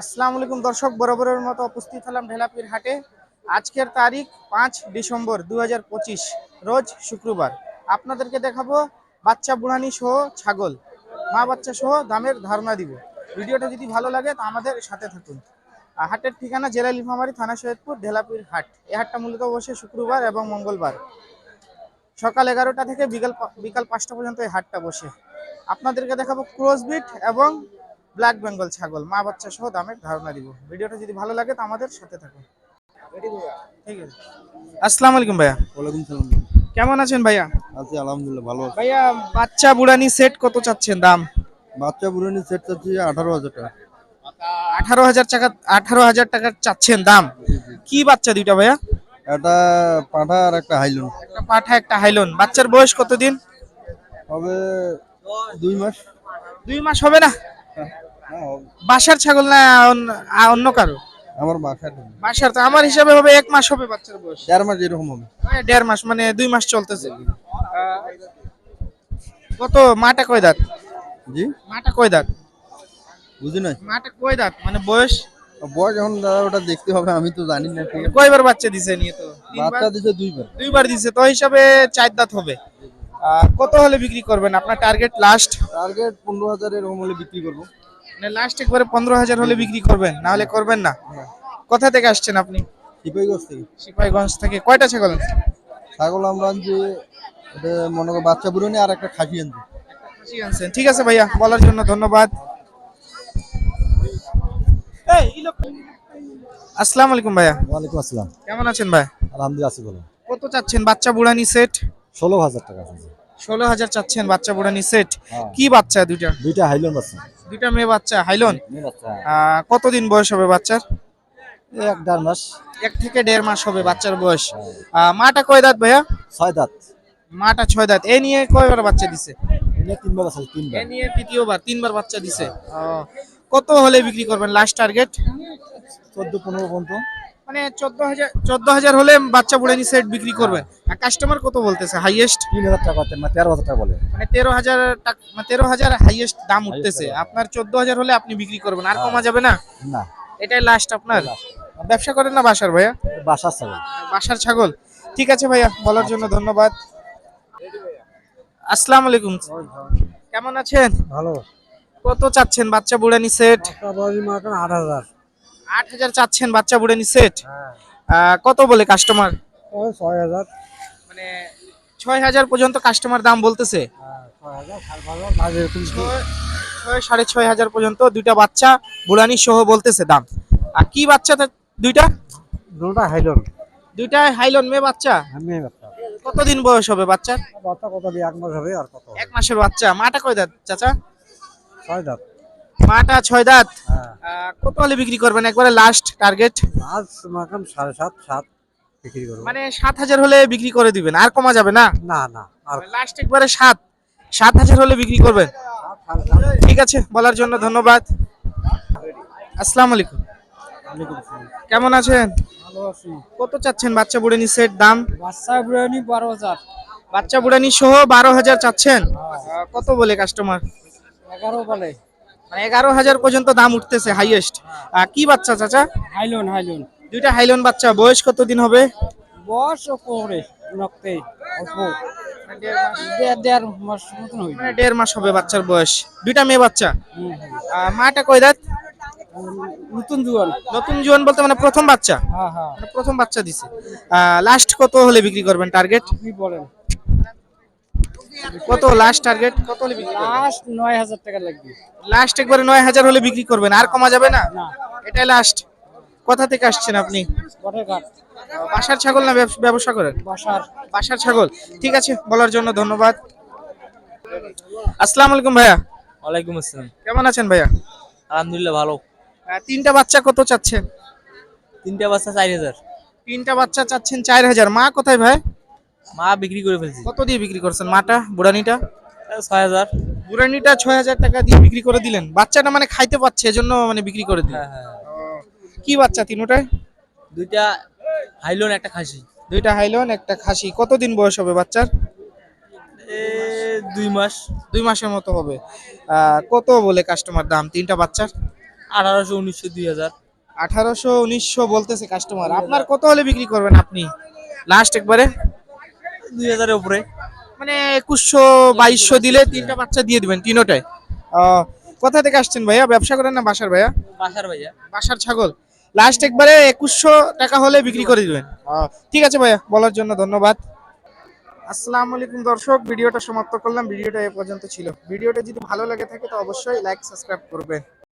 আসসালামু আলাইকুম দর্শক, বরাবরের মতো উপস্থিত হলাম ঢেলাপির হাটে। আজকের তারিখ পাঁচ ডিসেম্বর দু হাজার পঁচিশ, রোজ শুক্রবার। আপনাদেরকে দেখাবো বাচ্চা বুড়ানি সহ ছাগল। মা বাচ্চা সহ দামের ধারণা দিব। ভিডিওটা যদি ভালো লাগে তা আমাদের সাথে থাকুন। হাটের ঠিকানা জেলা লিফামারি থানা সৈয়দপুর ঢেলাপির হাট। এই হাটটা মূলত বসে শুক্রবার এবং মঙ্গলবার। সকাল এগারোটা থেকে বিকাল বিকাল পাঁচটা পর্যন্ত এই হাটটা বসে। আপনাদেরকে দেখাবো ক্রসবিট এবং ব্ল্যাক বেঙ্গল ছাগল। মা বাচ্চা সহ দামের ধারণা দিব। ভিডিওটা যদি ভালো লাগে তো আমাদের সাথে থাকুন। ঠিক আছে। আসসালামু আলাইকুম ভাইয়া। ওয়ালাইকুম সালাম। কেমন আছেন ভাইয়া? আছি আলহামদুলিল্লাহ ভালো আছি। ভাইয়া বাচ্চা বুড়ানি সেট কত চাচ্ছেন দাম? বাচ্চা বুড়ানি সেট চাচ্ছি আঠারো হাজার টাকা। আঠারো হাজার টাকা আঠারো হাজার টাকার চাচ্ছেন দাম? কি বাচ্চা দুইটা ভাইয়া? একটা পাঠা আর একটা হাইলুন। একটা পাঠা একটা হাইলন। বাচ্চার বয়স কতদিন? হবে দুই মাস। দুই মাস হবে না? হ্যাঁ, বাসার ছাগল না অন্য- কারও? আমার বাসায় বাসার তো আমার হিসাবে হবে এক মাস হবে বাচ্চার বয়স। চার মাস এরকম হবে। হ্যাঁ, দেড় মাস মানে দুই মাস চলতেছে। কত মাটা কয় দাঁত? জি? মাটা কয় দাঁত? বুঝি নাই। মাটা কয় দাঁত? মানে বয়স? বয়স এখন দাদা ওটা দেখতে হবে আমি তো জানি না। ঠিক। কয়বার বাচ্চা দিছে নিয়ে তো? বাচ্চা দিছে দুইবার। দুইবার দিছে তো হিসাবে চার দাঁত হবে। কত হলে বিক্রি করবেন? আপনার টার্গেট লাস্ট টার্গেট পনেরো হাজার এরকম হলে বিক্রি করব। মানে লাস্ট একবারে পনেরো হাজার হলে বিক্রি করবেন না হলে করবেন না? কোথা থেকে আসছেন আপনি? সিপাহীগঞ্জ থেকে। সিপাহীগঞ্জ থেকে। কয়টা ছাগল? ছাগল আমরা আনছি মনে করো বাচ্চা বুড়ানি আর একটা খাসি আনছি। আনছেন ঠিক আছে ভাইয়া বলার জন্য ধন্যবাদ। আসসালামু আলাইকুম ভাইয়া। ওয়ালাইকুম আসসালাম। কেমন আছেন ভাই? আলহামদুলিল্লাহ আছি কত চাচ্ছেন বাচ্চা বুড়ানি সেট? ষোলো হাজার টাকা ষোলো হাজার চাচ্ছেন বাচ্চা বুড়ানি সেট। হ্যাঁ। কি বাচ্চা দুইটা? দুইটা হাইলন আছে দুইটা মেয়ে বাচ্চা হাইলন? বাচ্চা। কতদিন বয়স হবে বাচ্চার? এক দেড় মাস। এক থেকে দেড় মাস হবে বাচ্চার বয়স। মাটা কয় দাঁত ভাইয়া? ছয় দাঁত। মাটা ছয় দাঁত। এ নিয়ে কয়বার বাচ্চা দিছে? তিনবার আছে তিনবার। নিয়ে তৃতীয়বার তিনবার বাচ্চা দিছে। কত হলে বিক্রি করবেন লাস্ট টার্গেট চোদ্দ পনেরো পর্যন্ত। মানে চোদ্দ হাজার চোদ্দ হাজার হলে বাচ্চা বুড়ানি সেট বিক্রি করবেন। আর কাস্টমার কত বলতেছে? হাইয়েস্ট তিন হাজার টাকা মানে তেরো হাজার টাকা বলে। মানে তেরো হাজার টাকা মানে তেরো হাজার হাইয়েস্ট দাম উঠতেছে। আপনার চোদ্দ হাজার হলে আপনি বিক্রি করবেন। আর কমা যাবে না? না। এটাই লাস্ট আপনার? ব্যবসা করেন না বাসার ভাইয়া? বাসার ছাগল। বাসার ছাগল। ঠিক আছে ভাইয়া বলার জন্য ধন্যবাদ। আসসালামু আলাইকুম। কেমন আছেন? ভালো। কত চাচ্ছেন বাচ্চা বুড়ানি সেট? আট হাজার। আট হাজার চাচ্ছেন বাচ্চা বুড়ানি সেট? কত বলে কাস্টমার ছয় হাজার। মানে ছয় হাজার পর্যন্ত কাস্টমার দাম বলতেছে? ছয় হাজার ছয়- সাড়ে ছয় হাজার পর্যন্ত দুইটা বাচ্চা বুড়ানি সহ বলতেছে দাম। আর কি বাচ্চা দুইটা? দুটা হাইলন। দুইটা হাইলন মেয়ে বাচ্চা? মেয়ে বাচ্চা। কতদিন বয়স হবে বাচ্চার? বাচ্চা কত দিয়ে এক মাস হবে আর কত এক মাসের বাচ্চা। মাটা কয় দাঁত চাচা? ছয় দাঁত। মাটা ছয় দাঁত? হ্যাঁ। কত হলে বিক্রি করবেন? একবারে লাস্ট টার্গেট আজ মাকাম সাড়ে সাত সাত বিক্রি করব। মানে সাত হাজার হলে বিক্রি করে দিবেন আর কমা যাবে না? না না আর লাস্ট একবারে সাত। সাত হাজার হলে বিক্রি করবেন? ঠিক আছে বলার জন্য ধন্যবাদ। আসসালামু আলাইকুম। কেমন আছেন? ভালো আছি। কত চাচ্ছেন বাচ্চা বুড়ানি সেট দাম? বাচ্চা বিরিয়ানি বারো হাজার। বাচ্চা বুড়ানি সহ বারো হাজার চাচ্ছেন? কত বলে কাস্টমার এগারো বলে। মানে এগারো হাজার পর্যন্ত দাম উঠতেছে হাইয়েস্ট কি বাচ্চা চাচা? হাইলন হাইলন। দুইটা হাইলন বাচ্চা বয়স কত দিন হবে? বয়স পরে নকতে অল্প। দেড় মাস। মতন মানে দেড় মাস হবে বাচ্চার বয়স। দুইটা মেয়ে বাচ্চা? মাটা কয় দাঁত? নতুন জুয়ান। নতুন জীবন বলতে মানে প্রথম বাচ্চা। হ্যাঁ হ্যাঁ। মানে প্রথম বাচ্চা দিছে। লাস্ট কত হলে বিক্রি করবেন টার্গেট আপনি বলেন। কত লাস্ট টার্গেট কত হলে বিক্রি লাস্ট নয় হাজার টাকা লাগবে। লাস্ট একবারে নয় হাজার হলে বিক্রি করবেন। আর কমা যাবে না? না। এটাই লাস্ট কোথা থেকে আসছেন আপনি? বাসার ছাগল না ব্যবসা করেন? বাসার। বাসার ছাগল। ঠিক আছে বলার জন্য ধন্যবাদ। আসসালামু আলাইকুম ভাইয়া। ওয়ালাইকুম আসসালাম। কেমন আছেন ভাইয়া? আলহামদুলিল্লাহ ভালো। তিনটা বাচ্চা কত চাচ্ছেন? তিনটা বাচ্চা চার হাজার। তিনটা বাচ্চা চাচ্ছেন চার হাজার। মা কোথায় ভাই? মা বিক্রি করে ফেলছি। কত দিয়ে বিক্রি করছেন? মাটা বুড়ানিটা? ছয় হাজার। বুড়ানিটা ছয় হাজার টাকা দিয়ে বিক্রি করে দিলেন। বাচ্চাটা মানে খাইতে পাচ্ছে এজন্য মানে বিক্রি করে দিলেন। হ্যাঁ হ্যাঁ। কি বাচ্চা তিনোটায়? দুইটা হাইলন একটা খাসি। দুইটা হাইলন একটা খাসি। কতদিন বয়স হবে বাচ্চার? দুই মাস। দুই মাসের মতো হবে। কত বলে কাস্টমার দাম তিনটা বাচ্চার? আঠারোশো উনিশশো দুই হাজার। আঠারোশো উনিশশো বলতেছে কাস্টমার আপনার কত হলে বিক্রি করবেন আপনি? লাস্ট একবারে? দুই হাজারের উপরে। মানে একুশশো বাইশশো দিলে তিনটা বাচ্চা দিয়ে দিবেন তিনোটায়। কোথা থেকে আসছেন ভাইয়া? ব্যবসা করেন না বাসার ভাইয়া? বাসার ভাইয়া। বাসার ছাগল। লাস্ট একবারে একুশশো টাকা হলে বিক্রি করে দিবেন। ঠিক আছে ভাইয়া বলার জন্য ধন্যবাদ। আসসালামু আলাইকুম দর্শক ভিডিওটা সমাপ্ত করলাম। ভিডিওটা এ পর্যন্ত ছিল। ভিডিওটা যদি ভালো লাগে থাকে তো অবশ্যই লাইক সাবস্ক্রাইব করবেন।